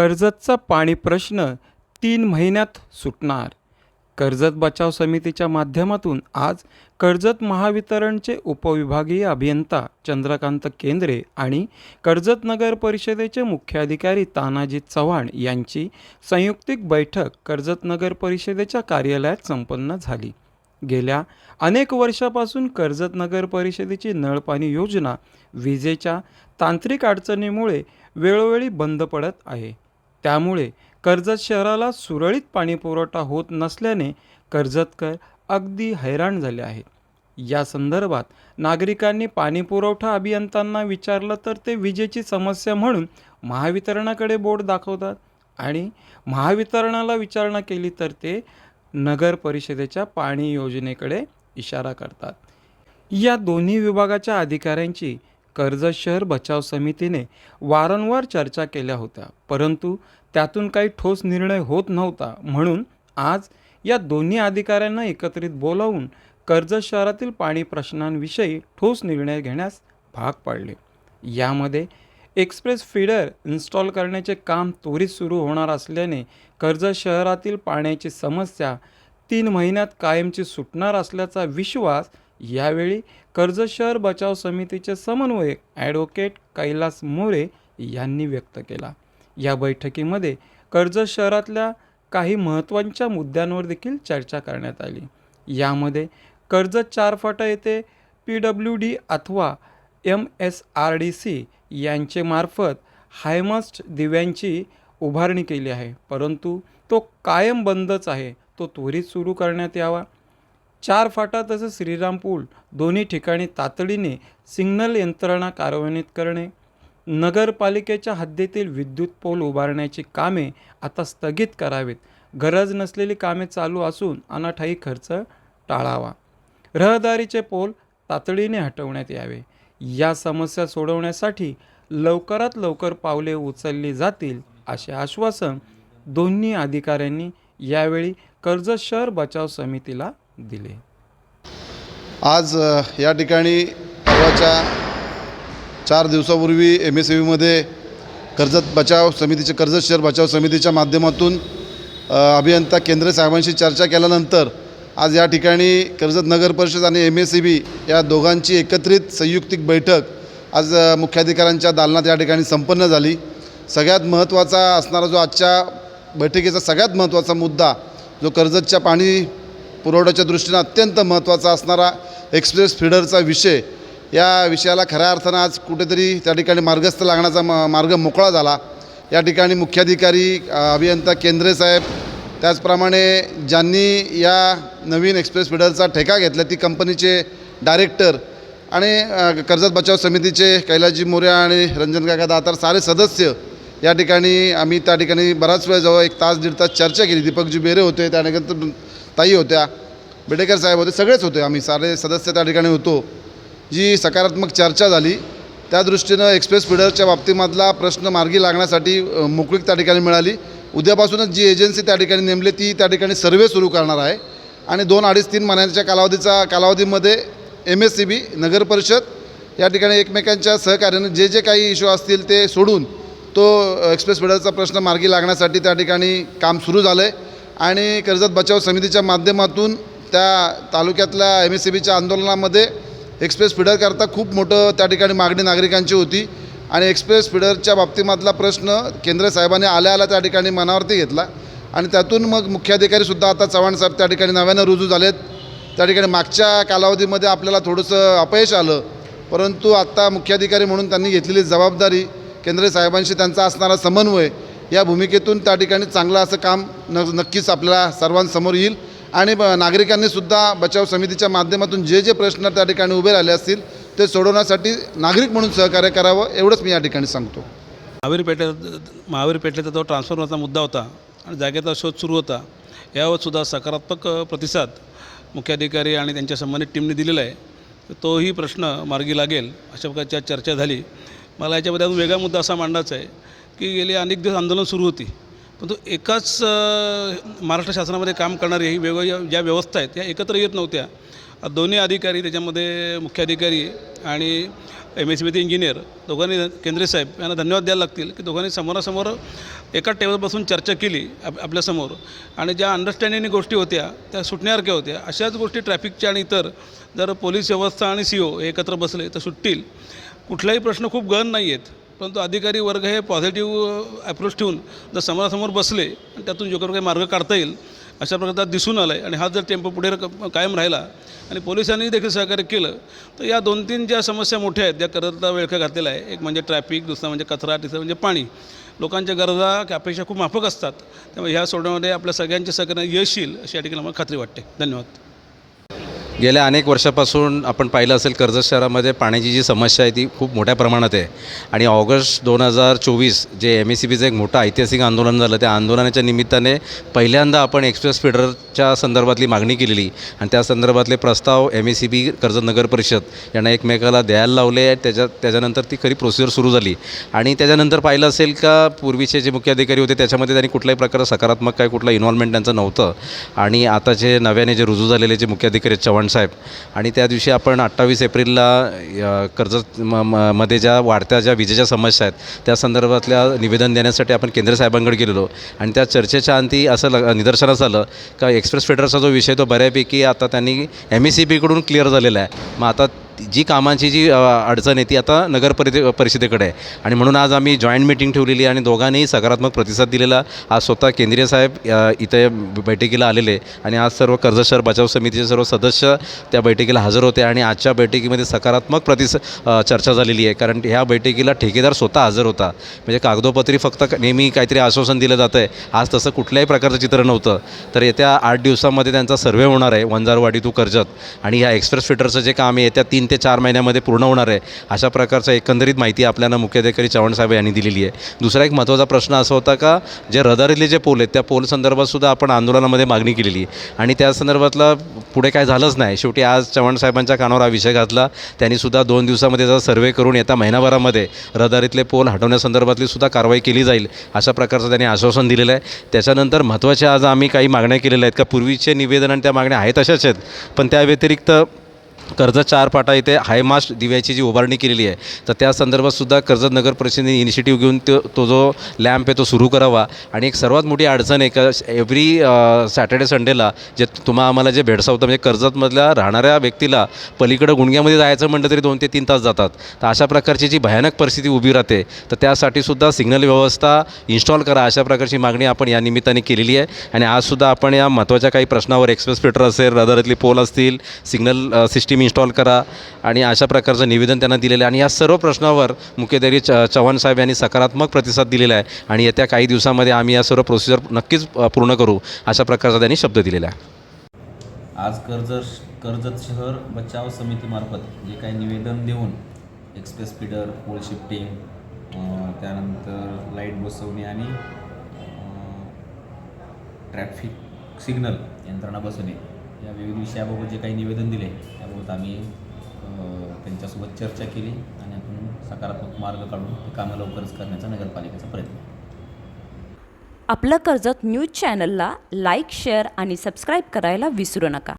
कर्जतचा पाणी प्रश्न तीन महिन्यात सुटणार. कर्जत बचाव समितीच्या माध्यमातून आज कर्जत महावितरणचे उपविभागीय अभियंता चंद्रकांत केंद्रे आणि कर्जत नगर परिषदेचे मुख्याधिकारी तानाजी चव्हाण यांची संयुक्तिक बैठक कर्जत नगर परिषदेच्या कार्यालयात संपन्न झाली. गेल्या अनेक वर्षापासून कर्जत नगर परिषदेची नळपाणी योजना विजेच्या तांत्रिक अडचणीमुळे वेळोवेळी बंद पडत आहे. त्यामुळे कर्जत शहराला सुरळीत पाणीपुरवठा होत नसल्याने कर्जतकर अगदी हैराण झाले आहेत. या संदर्भात नागरिकांनी पाणीपुरवठा अभियंत्यांना विचारलं तर ते विजेची समस्या म्हणून महावितरणाकडे बोट दाखवतात आणि महावितरणाला विचारणा केली तर ते नगर परिषदेच्या पाणी योजनेकडे इशारा करतात. या दोन्ही विभागाच्या अधिकाऱ्यांची कर्जत शहर बचाव समितीने वारंवार चर्चा केल्या होत्या. परंतु त्यातून काही ठोस निर्णय होत नव्हता. म्हणून आज या दोन्ही अधिकाऱ्यांना एकत्रित बोलावून कर्जत शहरातील पाणी प्रश्नांविषयी ठोस निर्णय घेण्यास भाग पाडले. यामध्ये एक्सप्रेस फीडर इन्स्टॉल करण्याचे काम त्वरित सुरू होणार असल्याने कर्जत शहरातील पाण्याची समस्या तीन महिन्यात कायमची सुटणार असल्याचा विश्वास यावेळी कर्ज शहर बचाव समितीचे समन्वयक ॲडव्होकेट कैलास मोरे यांनी व्यक्त केला. या बैठकीमध्ये कर्ज शहरातल्या काही महत्त्वाच्या मुद्द्यांवर देखील चर्चा करण्यात आली. यामध्ये कर्ज चारफाटा येथे पी डब्ल्यू डी अथवा M S R D C यांचे मार्फत हायमास्ट दिव्यांची उभारणी केली आहे परंतु तो कायम बंदच आहे. तो त्वरित सुरू करण्यात यावा. चार फाटा तसंच श्रीराम पूल दोन्ही ठिकाणी तातडीने सिग्नल यंत्रणा कार्यान्वित करणे नगरपालिकेच्या हद्दीतील विद्युत पोल उभारण्याची कामे आता स्थगित करावीत. गरज नसलेली कामे चालू असून अनाठाई खर्च टाळावा. रहदारीचे पोल तातडीने हटवण्यात यावे. या समस्या सोडवण्यासाठी लवकरात लवकर पावले उचलली जातील असे आश्वासन दोन्ही अधिकाऱ्यांनी यावेळी कर्जत शहर बचाव समितीला दिले. आज या ठिकाणी परवाच्या चार दिवसापूर्वी एम एस व्हीमध्ये कर्जत बचाव समितीच्या कर्जत शहर बचाव समितीच्या माध्यमातून अभियंता केंद्र साहेबांशी चर्चा केल्यानंतर आज या ठिकाणी कर्जत नगर परिषद आणि एम एस बी या दोघांची एकत्रित संयुक्तिक बैठक आज मुख्याधिकाऱ्यांच्या दालनात या ठिकाणी संपन्न झाली. सगळ्यात महत्त्वाचा असणारा जो आजच्या बैठकीचा सगळ्यात महत्त्वाचा मुद्दा जो कर्जतच्या पाणी पुरवठ्याच्या दृष्टीनं अत्यंत महत्त्वाचा असणारा एक्सप्रेस फीडरचा विषय. या विषयाला खऱ्या अर्थानं आज कुठेतरी त्या ठिकाणी मार्गस्थ लागण्याचा म मार्ग मोकळा झाला. या ठिकाणी मुख्याधिकारी अभियंता केंद्रे साहेब त्याचप्रमाणे ज्यांनी या नवीन एक्सप्रेस फीडरचा ठेका घेतला ती कंपनीचे डायरेक्टर आणि कर्जत बचाव समितीचे कैलाजी मोऱ्या आणि रंजन काका दातार सारे सदस्य या ठिकाणी आम्ही त्या ठिकाणी बराच वेळ जवळ एक तास दीड तास चर्चा केली. दीपकजी बेरे होते त्यानंतर ताई होत्या बेडेकर साहेब होते सगळेच होते आम्ही सारे सदस्य त्या ठिकाणी होतो. जी सकारात्मक चर्चा झाली त्या दृष्टीनं एक्सप्रेस फिडरच्या बाबतीमधला प्रश्न मार्गी लागण्यासाठी मोकळीक त्या ठिकाणी मिळाली. उद्यापासूनच जी एजन्सी त्या ठिकाणी नेमली ती त्या ठिकाणी सर्वे सुरू करणार आहे. आणि दोन अडीच तीन महिन्यांच्या कालावधीचा कालावधीमध्ये एम एस सी बी नगरपरिषद या ठिकाणी एकमेकांच्या सहकार्याने जे जे काही इश्यू असतील ते सोडून तो एक्सप्रेस फिडरचा प्रश्न मार्गी लागण्यासाठी त्या ठिकाणी काम सुरू झालं आहे आणि कर्जत बचाव समितीच्या माध्यमातून त्या तालुक्यातल्या एम एस सी बीच्या आंदोलनामध्ये एक्सप्रेस फीडरकरता खूप मोठं त्या ठिकाणी मागणी नागरिकांची होती. आणि एक्सप्रेस फीडरच्या बाबतीमधला प्रश्न केंद्र साहेबांनी आल्या आल्या त्या ठिकाणी मनावरती घेतला. आणि त्यातून मग मुख्याधिकारीसुद्धा आता चव्हाण साहेब त्या ठिकाणी नव्यानं रुजू झालेत. त्या ठिकाणी मागच्या कालावधीमध्ये आपल्याला थोडंसं अपयश आलं. परंतु आत्ता मुख्याधिकारी म्हणून त्यांनी घेतलेली जबाबदारी केंद्र साहेबांशी त्यांचा असणारा समन्वय या भूमिकेतून त्या ठिकाणी चांगलं असं काम न नक्कीच आपल्याला सर्वांसमोर येईल. आणि ब बचाव समितीच्या माध्यमातून जे जे प्रश्न त्या ठिकाणी उभे राहिले असतील ते सोडवण्यासाठी नागरिक म्हणून सहकार्य करावं एवढंच मी या ठिकाणी सांगतो. महावीर पेठेत महावीर पेठेचा जो ट्रान्सफॉर्मरचा मुद्दा होता आणि जागेचा शोध सुरू होता यावर सुद्धा सकारात्मक प्रतिसाद मुख्याधिकारी आणि त्यांच्या संबंधित टीमने दिलेला आहे. तोही प्रश्न मार्गी लागेल अशा प्रकारच्या चर्चा झाली. मला याच्यामध्ये अजून वेगळा मुद्दा असा मांडायचा आहे. की गेली अनेक दिवस आंदोलन सुरू होती. परंतु एकाच महाराष्ट्र शासनामध्ये काम करणारी ही वेगवेगळ्या ज्या व्यवस्था आहेत त्या एकत्र येत नव्हत्या. दोन्ही अधिकारी त्याच्यामध्ये मुख्याधिकारी आणि एम एस बीचे इंजिनियर दोघांनी केंद्रे साहेब यांना धन्यवाद द्यायला लागतील की दोघांनी समोरासमोर एका टेबलपासून चर्चा केली आप आपल्यासमोर आणि ज्या अंडरस्टँडिंग गोष्टी होत्या त्या सुटण्यासारख्या होत्या. अशाच गोष्टी ट्रॅफिकच्या आणि इतर जर पोलीस व्यवस्था आणि सी ओ एकत्र बसले तर सुटतील. कुठलाही प्रश्न खूप गहन नाही आहेत परंतु अधिकारी वर्ग हे पॉझिटिव्ह अप्रोच ठेवून जर समोरासमोर बसले आणि त्यातून योग्य काही मार्ग काढता येईल अशा प्रकारचा दिसून आला आहे आणि हा जर टेम्पो पुढे कायम राहिला आणि पोलिसांनी देखील सहकार्य केलं तर या दोन तीन ज्या समस्या मोठ्या आहेत त्या करता वेळखा घातलेला आहे एक म्हणजे ट्रॅफिक दुसरा म्हणजे कचरा तिसरं म्हणजे पाणी. लोकांच्या गरजा अपेक्षा खूप माफक असतात. त्यामुळे ह्या सोडवण्यामध्ये आपल्या सगळ्यांचे सहकार्य यश येईल अशी या ठिकाणी मला खात्री वाटते. धन्यवाद. गेल्या अनेक वर्षापासून आपण पाहिलं असेल कर्जत शहरामध्ये पाण्याची जी समस्या आहे ती खूप मोठ्या प्रमाणात आहे. आणि ऑगस्ट दोन हजार चोवीस जे एम एस सी बीचं एक मोठं ऐतिहासिक आंदोलन झालं त्या आंदोलनाच्या निमित्ताने पहिल्यांदा आपण एक्सप्रेस फिडरच्या संदर्भातली मागणी केलेली. आणि त्या संदर्भातले प्रस्ताव M S C B Karjat Nagar Parishad यांना एकमेकाला द्यायला लावले त्याच्या त्याच्यानंतर ती खरी प्रोसिजर सुरू झाली. आणि त्याच्यानंतर पाहिलं असेल का पूर्वीचे जे मुख्य अधिकारी होते त्याच्यामध्ये त्यांनी कुठल्याही प्रकारे सकारात्मक काय कुठलं इन्व्हॉल्वमेंट त्यांचं नव्हतं. आणि आता जे नव्याने जे रुजू झालेले जे मुख्य अधिकारी चव्हाण साहेब. आणि त्या दिवशी आपण अठ्ठावीस एप्रिलला कर्जत म- म- मध्ये ज्या वाढत्या ज्या विजेच्या समस्या आहेत त्या संदर्भातल्या निवेदन देण्यासाठी आपण केंद्र साहेबांकडे गेलेलो. आणि त्या चर्चेच्या अंती असं ल निदर्शनास आलं का एक्सप्रेस फेडरचा जो विषय तो बऱ्यापैकी आता त्यांनी एम एस सी बीकडून क्लिअर झालेला आहे. मग आता जी कामांची जी अडचण आहे ती आता नगर परि परिषदेकडे आहे. आणि म्हणून आज आम्ही जॉईंट मिटिंग ठेवलेली आणि दोघांनीही सकारात्मक प्रतिसाद दिलेला आज स्वतः केंद्रीय साहेब इथे बैठकीला आलेले आणि आज सर्व कर्ज शहर बचाव समितीचे सर्व सदस्य त्या बैठकीला हजर होते आणि आजच्या बैठकीमध्ये सकारात्मक प्रतिस चर्चा झालेली आहे. कारण ह्या बैठकीला ठेकेदार स्वतः हजर होता. म्हणजे कागदोपत्री फक्त नेहमी काहीतरी आश्वासन दिलं जातं आहे. आज तसं कुठल्याही प्रकारचं चित्र नव्हतं. तर येत्या आठ दिवसामध्ये त्यांचा सर्वे होणार आहे. वंजारवाडी टू कर्जत. आणि ह्या एक्सप्रेस फिटरचं जे काम आहे येत्या तीन ते चार महिन्यामध्ये पूर्ण होणार आहे. अशा प्रकारचं एकंदरीत माहिती आपल्याला मुख्याधिकारी चव्हाणसाहेब यांनी दिलेली आहे. दुसरा एक महत्त्वाचा प्रश्न असा होता का जे रदारीतले जे पोल आहेत त्या पोल संदर्भातसुद्धा आपण आंदोलनामध्ये मागणी केलेली आणि त्या संदर्भातला पुढे काय झालंच नाही. शेवटी आज चव्हाण साहेबांच्या कानावर हा विषय घातला. त्यांनीसुद्धा दोन दिवसामध्ये त्याचा सर्वे करून येत्या महिनाभरामध्ये रदारीतले पोल हटवण्यासंदर्भातली सुद्धा कारवाई केली जाईल अशा प्रकारचं त्यांनी आश्वासन दिलेलं आहे. त्याच्यानंतर महत्त्वाचे आज आम्ही काही मागण्या केलेल्या आहेत का? पूर्वीचे निवेदन आणि त्या मागण्या आहेत तशाच आहेत. पण त्या व्यतिरिक्त कर्जत चार पाटा इथे हायमास्ट दिव्याची जी उभारणी केलेली आहे तर त्या संदर्भातसुद्धा कर्जत नगर परिषदेने इनिशिएटिव्ह घेऊन तो तो जो लॅम्प आहे तो सुरू करावा. आणि एक सर्वात मोठी अडचण आहे का एव्हरी सॅटर्डे संडेला जे तुम्हा आम्हाला जे भेडसावतं म्हणजे कर्जतमधल्या राहणाऱ्या व्यक्तीला पलीकडं गुणग्यामध्ये जायचं म्हटलं तरी दोन ते तीन तास जातात. तर अशा प्रकारची जी भयानक परिस्थिती उभी राहते तर त्यासाठी सुद्धा सिग्नल व्यवस्था इन्स्टॉल करा अशा प्रकारची मागणी आपण या निमित्ताने केलेली आहे. आणि आजसुद्धा आपण या महत्त्वाच्या काही प्रश्नावर एक्सप्रेस फिटर असेल रदारातली पोल असतील सिग्नल सिस्टीम इन्स्टॉल करा आणि अशा प्रकारचं निवेदन त्यांना दिलेलं आहे. आणि या सर्व प्रश्नावर मुख्यधारी च चव्हाण साहेब यांनी सकारात्मक प्रतिसाद दिलेला आहे. आणि येत्या काही दिवसामध्ये आम्ही या सर्व प्रोसिजर नक्कीच पूर्ण करू अशा प्रकारचा त्यांनी शब्द दिलेला आहे. आज कर्जत कर्जत शहर बचाव समितीमार्फत जे काही निवेदन देऊन एक्सप्रेस फीडर पोल शिफ्टिंग त्यानंतर लाइट बसवणे आणि ट्रॅफिक सिग्नल यंत्रणा बसवणे या विविध विषयाबाबत जे काही निवेदन दिले त्याबाबत आम्ही त्यांच्यासोबत चर्चा केली आणि आपण सकारात्मक मार्ग काढून ते कामं लवकरच करण्याचा नगरपालिकेचा प्रयत्न आपलं कर्जत न्यूज चॅनलला लाईक शेअर आणि सबस्क्राईब करायला विसरू नका.